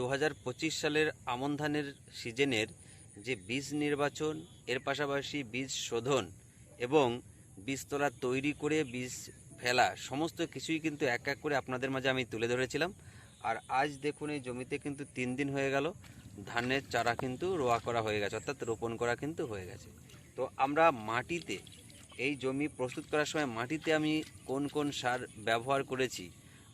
দু হাজার পঁচিশ সালের আমন ধানের সিজনের যে বীজ নির্বাচন, এর পাশাপাশি বীজ শোধন এবং বীজতলা তৈরি করে বীজ ফেলা, সমস্ত কিছুই কিন্তু এক এক করে আপনাদের মাঝে আমি তুলে ধরেছিলাম। আর আজ দেখুন, এই জমিতে কিন্তু তিন দিন হয়ে গেল, ধানের চারা কিন্তু রোয়া করা হয়ে গেছে, অর্থাৎ রোপণ করা কিন্তু হয়ে গেছে। তো আমরা মাটিতে, এই জমি প্রস্তুত করার সময় মাটিতে আমি কোন কোন সার ব্যবহার করেছি,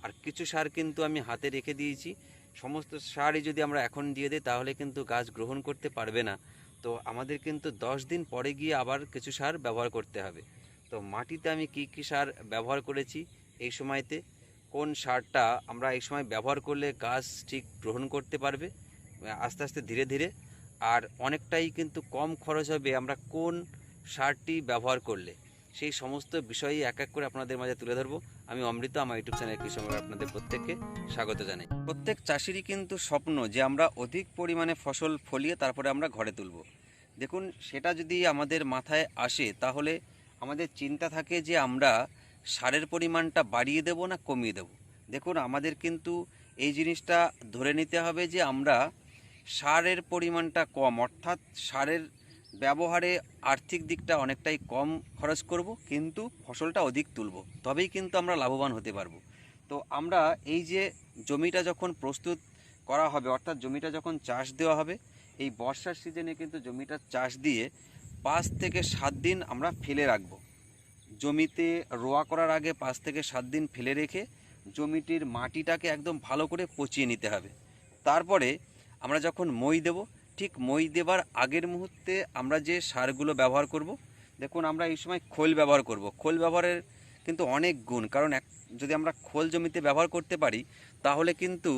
আর কিছু সার কিন্তু আমি হাতে রেখে দিয়েছি। সমস্ত সারই যদি আমরা এখন দিয়ে দিই, তাহলে কিন্তু গাছ গ্রহণ করতে পারবে না। তো আমাদের কিন্তু দশ দিন পরে গিয়ে আবার কিছু সার ব্যবহার করতে হবে। তো মাটিতে আমি কি কি সার ব্যবহার করেছি এই সময়তে? কোন সারটা আমরা এই সময় ব্যবহার করলে গাছ ঠিক গ্রহণ করতে পারবে? আস্তে আস্তে ধীরে ধীরে। আর অনেকটাই কিন্তু কম খরচ হবে আমরা কোন সারটি ব্যবহার করলে? সেই সমস্ত বিষয়ই এক এক করে আপনাদের মাঝে তুলে ধরবো। আমি অমৃত, আমার ইউটিউব চ্যানেল কৃষক আপনাদের প্রত্যেককে স্বাগত জানাই। প্রত্যেক চাষিরই কিন্তু স্বপ্ন যে আমরা অধিক পরিমাণে ফসল ফলিয়ে তারপরে আমরা ঘরে তুলব। দেখুন, সেটা যদি আমাদের মাথায় আসে, তাহলে আমাদের চিন্তা থাকে যে আমরা সারের পরিমাণটা বাড়িয়ে দেব না কমিয়ে দেব? দেখুন, আমাদের কিন্তু এই জিনিসটা ধরে নিতে হবে যে আমরা সারের পরিমাণটা কম, অর্থাৎ সারের ব্যবহারে আর্থিক দিকটা অনেকটাই কম খরচ করব, কিন্তু ফসলটা অধিক তুলব। তবেই কিন্তু আমরা লাভবান হতে পারব। তো আমরা এই যে জমিটা যখন প্রস্তুত করা হবে, অর্থাৎ জমিটা যখন চাষ দেওয়া হবে, এই বর্ষার সিজনে কিন্তু জমিটা চাষ দিয়ে পাঁচ থেকে সাত দিন আমরা ফেলে রাখব। জমিতে রোয়া করার আগে পাঁচ থেকে সাত দিন ফেলে রেখে জমিটির মাটিটাকে একদম ভালো করে পচিয়ে নিতে হবে। তারপরে আমরা যখন মই দেব ঠিক মই দেবার আগের মুহূর্তে আমরা যে সারগুলো ব্যবহার করব, দেখুন আমরা এই সময় খোল ব্যবহার করব। খোল ব্যবহারের কিন্তু অনেক গুণ, কারণ এক, যদি আমরা খোল জমিতে ব্যবহার করতে পারি, তাহলে কিন্তু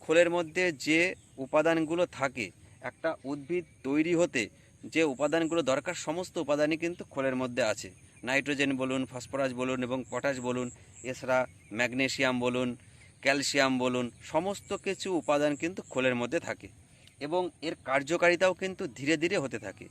খোলের মধ্যে যে উপাদানগুলো থাকে, একটা উদ্ভিদ তৈরি হতে যে উপাদানগুলো দরকার, সমস্ত উপাদানই কিন্তু খোলের মধ্যে আছে। নাইট্রোজেন বলুন, ফসফরাস বলুন এবং পটাশ বলুন, এছাড়া ম্যাগনেশিয়াম বলুন, ক্যালসিয়াম বলুন, সমস্ত কিছু উপাদান কিন্তু খোলের মধ্যে থাকে। এবং এর কার্যকারিতাও কিন্তু ধীরে ধীরে হতে থাকে।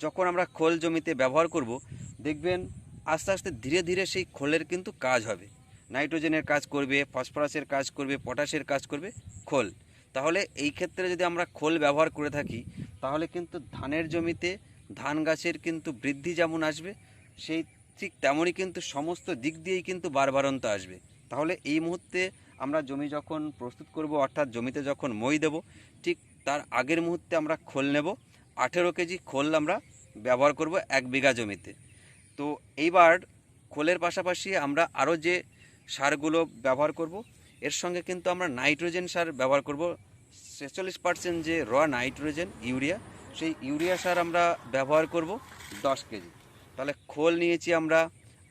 যখন আমরা খোল জমিতে ব্যবহার করব, দেখবেন আস্তে আস্তে ধীরে ধীরে সেই খোলের কিন্তু কাজ হবে। নাইট্রোজেনের কাজ করবে, ফসফরাসের কাজ করবে, পটাশের কাজ করবে খোল। তাহলে এই ক্ষেত্রে যদি আমরা খোল ব্যবহার করে থাকি, তাহলে কিন্তু ধানের জমিতে ধান গাছের কিন্তু বৃদ্ধি যেমন আসবে, সেই ঠিক তেমনই কিন্তু সমস্ত দিক দিয়েই কিন্তু বারবারন্ত আসবে। তাহলে এই মুহূর্তে আমরা জমি যখন প্রস্তুত করব, অর্থাৎ জমিতে যখন মই দেব, ঠিক তার আগের মুহূর্তে আমরা খোল নেব। আঠেরো কেজি খোল আমরা ব্যবহার করব এক বিঘা জমিতে। তো এইবার খোলের পাশাপাশি আমরা আরও যে সারগুলো ব্যবহার করব, এর সঙ্গে কিন্তু আমরা নাইট্রোজেন সার ব্যবহার করব। ছেচল্লিশ পার্সেন্ট যে র নাইট্রোজেন, ইউরিয়া, সেই ইউরিয়া সার আমরা ব্যবহার করব দশ কেজি। তাহলে খোল নিয়েছি আমরা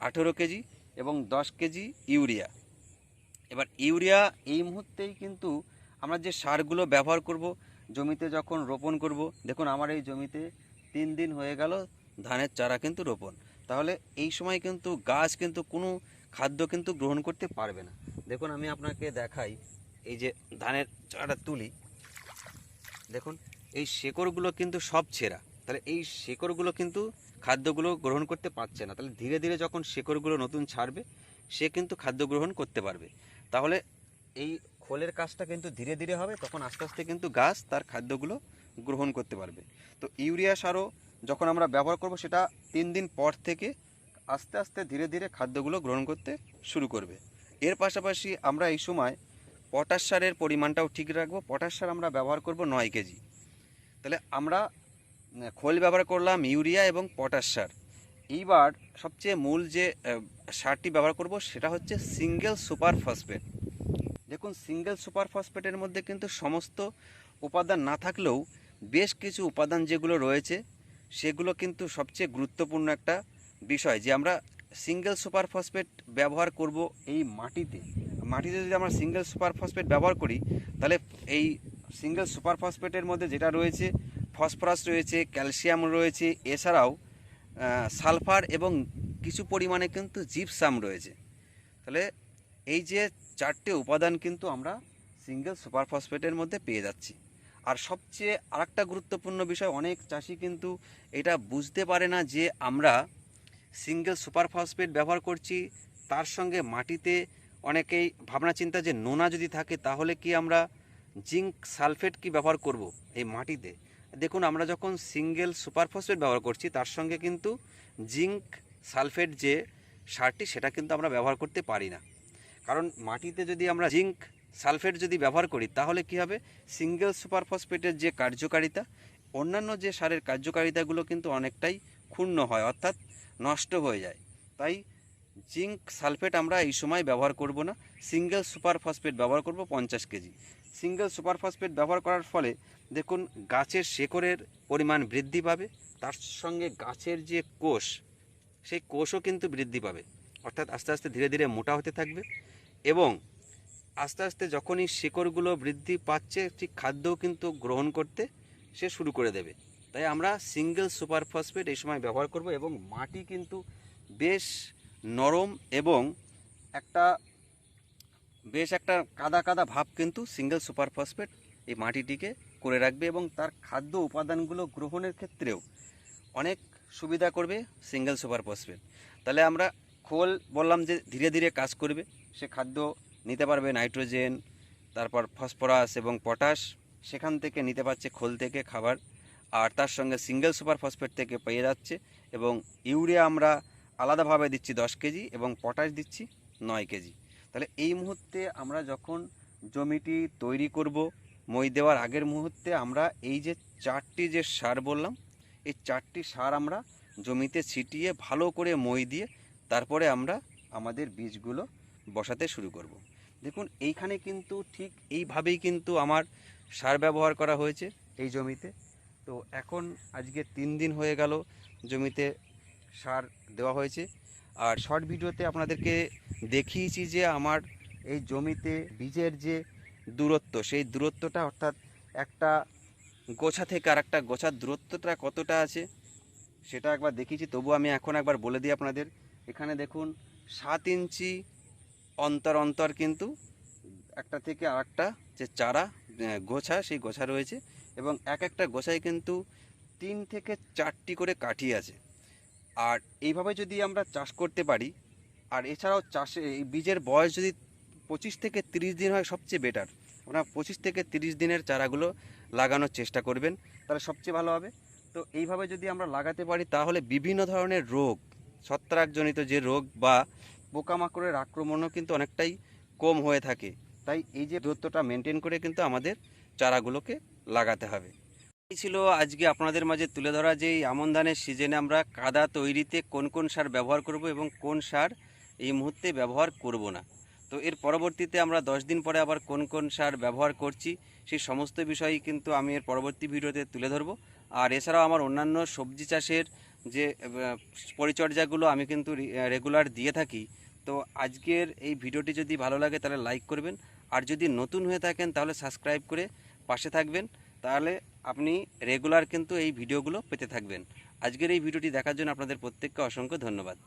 আঠেরো কেজি এবং দশ কেজি ইউরিয়া। এবার ইউরিয়া এই মুহূর্তেই কিন্তু আমরা যে সারগুলো ব্যবহার করব জমিতে যখন রোপণ করব, দেখুন আমার এই জমিতে তিন দিন হয়ে গেল ধানের চারা কিন্তু রোপণ। তাহলে এই সময় কিন্তু গাছ কিন্তু কোনো খাদ্য কিন্তু গ্রহণ করতে পারবে না। দেখুন আমি আপনাকে দেখাই, এই যে ধানের চারাটা তুলি। দেখুন, এই শেকড়গুলো কিন্তু সব ছেঁড়া। তাহলে এই শেকড়গুলো কিন্তু খাদ্যগুলো গ্রহণ করতে পারছে না। তাহলে ধীরে ধীরে যখন শেকড়গুলো নতুন ছাড়বে, সে কিন্তু খাদ্য গ্রহণ করতে পারবে। তাহলে এই খোলের কাজটা কিন্তু ধীরে ধীরে হবে, তখন আস্তে আস্তে কিন্তু গাছ তার খাদ্যগুলো গ্রহণ করতে পারবে। তো ইউরিয়া সারও যখন আমরা ব্যবহার করব, সেটা তিন দিন পর থেকে আস্তে আস্তে ধীরে ধীরে খাদ্যগুলো গ্রহণ করতে শুরু করবে। এর পাশাপাশি আমরা এই সময় পটাশ সারের পরিমাণটাও ঠিক রাখব। পটাশ সার আমরা ব্যবহার করব নয় কেজি। তাহলে আমরা খোল ব্যবহার করলাম, ইউরিয়া এবং পটাশ সার। এইবার সবচেয়ে মূল যে সারটি ব্যবহার করব, সেটা হচ্ছে সিঙ্গেল সুপার ফসফেট। দেখুন সিঙ্গেল সুপার ফসফেটের মধ্যে কিন্তু সমস্ত উপাদান না থাকলেও বেশ কিছু উপাদান যেগুলো রয়েছে, সেগুলো কিন্তু সবচেয়ে গুরুত্বপূর্ণ একটা বিষয় যে আমরা সিঙ্গেল সুপার ফসফেট ব্যবহার করব এই মাটিতে। মাটিতে যদি আমরা সিঙ্গেল সুপার ফসফেট ব্যবহার করি, তাহলে এই সিঙ্গেল সুপার ফসফেটের মধ্যে যেটা রয়েছে ফসফরাস রয়েছে ক্যালসিয়াম রয়েছে, এছাড়াও সালফার এবং কিছু পরিমাণে কিন্তু জিপসাম রয়েছে। তাহলে এই যে চারটে উপাদান কিন্তু আমরা সিঙ্গেল সুপার ফসফেটের মধ্যে পেয়ে যাচ্ছি। আর সবচেয়ে আরেকটা গুরুত্বপূর্ণ বিষয়, অনেক চাষি কিন্তু এটা বুঝতে পারে না যে আমরা সিঙ্গেল সুপার ফসফেট ব্যবহার করছি, তার সঙ্গে মাটিতে অনেকেই ভাবনা চিন্তা যে নোনা যদি থাকে তাহলে কি আমরা জিঙ্ক সালফেট কি ব্যবহার করব এই মাটিতে? দেখুন, আমরা যখন সিঙ্গেল সুপার ফসফেট ব্যবহার করছি, তার সঙ্গে কিন্তু জিঙ্ক সালফেট যে সারটি, সেটা কিন্তু আমরা ব্যবহার করতে পারি না। কারণ মাটিতে যদি আমরা জিঙ্ক সালফেট যদি ব্যবহার করি, তাহলে কি হবে? সিঙ্গেল সুপার ফসফেটের যে কার্যকারিতা, অন্যান্য যে সারের কার্যকারিতাগুলো কিন্তু অনেকটাই ক্ষুণ্ণ হয়, অর্থাৎ নষ্ট হয়ে যায়। তাই জিঙ্ক সালফেট আমরা এই সময় ব্যবহার করব না। সিঙ্গেল সুপার ফসফেট ব্যবহার করব পঞ্চাশ কেজি। সিঙ্গেল সুপার ফসফেট ব্যবহার করার ফলে দেখুন, গাছের শেকড়ের পরিমাণ বৃদ্ধি পাবে, তার সঙ্গে গাছের যে কোষ, সেই কোষও কিন্তু বৃদ্ধি পাবে। অর্থাৎ আস্তে আস্তে ধীরে ধীরে মোটা হতে থাকবে। এবং আস্তে আস্তে যখনই শিকড়গুলো বৃদ্ধি পাচ্ছে, ঠিক খাদ্যও কিন্তু গ্রহণ করতে সে শুরু করে দেবে। তাই আমরা সিঙ্গেল সুপার ফসফেট এই সময় ব্যবহার করব এবং মাটি কিন্তু বেশ নরম এবং একটা, বেশ একটা কাদা কাদা ভাব কিন্তু সিঙ্গেল সুপার ফসফেট এই মাটিটিকে করে রাখবে এবং তার খাদ্য উপাদানগুলো গ্রহণের ক্ষেত্রেও অনেক সুবিধা করবে সিঙ্গেল সুপার ফসফেট তাহলে আমরা খোল বললাম যে ধীরে ধীরে কাজ করবে। সে খাদ্য নিতে পারবে নাইট্রোজেন, তারপর ফসফরাস এবং পটাশ। সেখান থেকে নিতে পারছে খোল থেকে খাবার। আর তার সঙ্গে সিঙ্গেল সুপার ফসফেট থেকে পেয়ে যাচ্ছে এবং ইউরিয়া আমরা আলাদাভাবে দিচ্ছি দশ কেজি এবং পটাশ দিচ্ছি নয় কেজি। তাহলে এই মুহূর্তে আমরা যখন জমিটি তৈরি করব, মই দেওয়ার আগের মুহূর্তে আমরা এই যে চারটি যে সার বললাম, এই চারটি সার আমরা জমিতে ছিটিয়ে ভালো করে মই দিয়ে তারপরে আমরা আমাদের বীজগুলো বসাতে শুরু করব। দেখুন, এইখানে কিন্তু ঠিক এইভাবেই কিন্তু আমার সার ব্যবহার করা হয়েছে এই জমিতে। তো এখন আজকে তিন দিন হয়ে গেল জমিতে সার দেওয়া হয়েছে। আর শর্ট ভিডিওতে আপনাদেরকে দেখিয়েছি যে আমার এই জমিতে বীজের যে দূরত্ব, সেই দূরত্বটা অর্থাৎ একটা গোছা থেকে আর একটা গোছার দূরত্বটা কতটা আছে সেটা একবার দেখিয়েছি। তবু আমি এখন একবার বলে দিই আপনাদের। এখানে দেখুন, সাত ইঞ্চি অন্তর অন্তর কিন্তু একটা থেকে আরেকটা যে চারা গোছা, সেই গোছা রয়েছে এবং এক একটা গোছায় কিন্তু তিন থেকে চারটি করে কাঠি আছে। আর এইভাবে যদি আমরা চাষ করতে পারি, আর এছাড়াও চাষে এই বীজের বয়স যদি পঁচিশ থেকে তিরিশ দিন হয়, সবচেয়ে বেটার আপনারা পঁচিশ থেকে তিরিশ দিনের চারাগুলো লাগানোর চেষ্টা করবেন, তাহলে সবচেয়ে ভালো হবে। তো এইভাবে যদি আমরা লাগাতে পারি, তাহলে বিভিন্ন ধরনের রোগ, ছত্রাকজনিত যে রোগ বা পোকামাকড়ের আক্রমণও কিন্তু অনেকটাই কম হয়ে থাকে। তাই এই যে দূরত্বটা মেনটেন করে কিন্তু আমাদের চারাগুলোকে লাগাতে হবে। এই ছিল আজকে আপনাদের মাঝে তুলে ধরা যে এই আমন ধানের সিজনে আমরা কাদা তৈরিতে কোন কোন সার ব্যবহার করব এবং কোন সার এই মুহূর্তে ব্যবহার করব না। তো এর পরবর্তীতে আমরা দশ দিন পরে আবার কোন কোন সার ব্যবহার করছি সেই সমস্ত বিষয়ই কিন্তু আমি এর পরবর্তী ভিডিওতে তুলে ধরবো। আর এছাড়াও আমার অন্যান্য সবজি চাষের যে পরিচর্যাগুলো আমি কিন্তু রেগুলার দিয়ে থাকি। তো আজকের এই ভিডিওটি যদি ভালো লাগে তাহলে লাইক করবেন। আর যদি নতুন হয়ে থাকেন তাহলে সাবস্ক্রাইব করে পাশে থাকবেন। তাহলে আপনি রেগুলার কিন্তু এই ভিডিওগুলো পেতে থাকবেন। আজকের এই ভিডিওটি দেখার জন্য আপনাদের প্রত্যেককে অসংখ্য ধন্যবাদ।